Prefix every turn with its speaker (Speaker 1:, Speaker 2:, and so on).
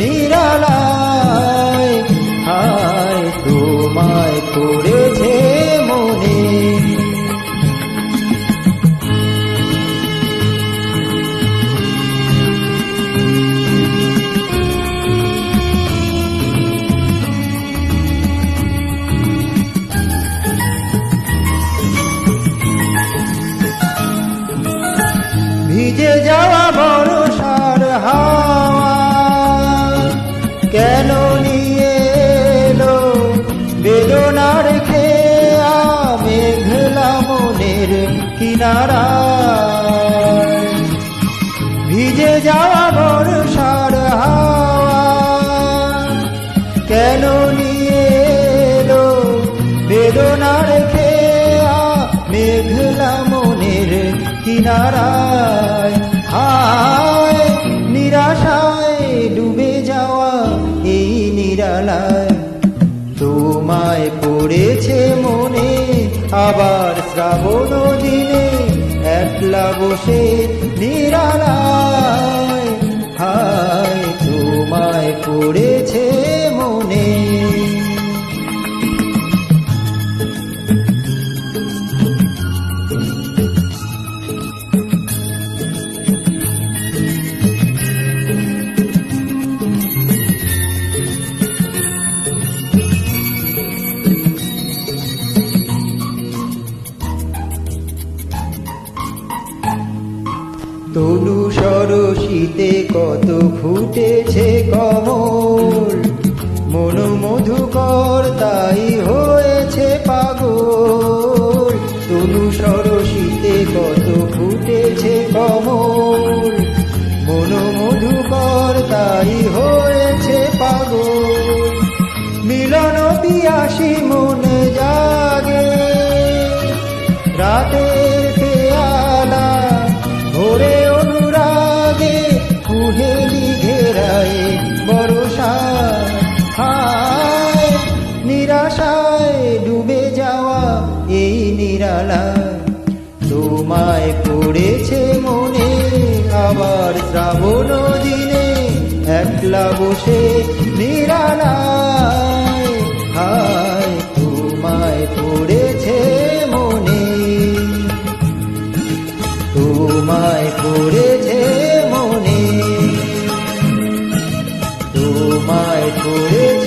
Speaker 1: নিরালায় ভিজে যাওয়া বরসার হাওয়া কেন নিয়ে এলো বেদনার খেয়া? মেঘলা মনের কিনারায়। হায়, নিরাশায় ডুবে যাওয়া এই নিরালায়। তোমায় পড়েছে মনে আবার শ্রাবণ দিনে একলা বসে নিরালায় হায় তোমায় পড়েছে তনু সরসীতে কত ফুটেছে কমল। মন মধুকর তাই হয়েছে পাগল। তনু সরসীতে কত ফুটেছে কমল। মন মধুকর তাই হয়েছে পাগল। মিলন পিয়াসী মনে জাগে। রাতের কুহেলি ঘেরায় বরসা হায়, নিরাশায় ডুবে যাওয়া এই নিরালায় তোমায় পড়েছে মনে, আবার শ্রাবণ দিনে একলা বসে নিরালায়। হায়, তোমায় পড়েছে মনে, তোমায় পড়েছে তোমায় পড়েছে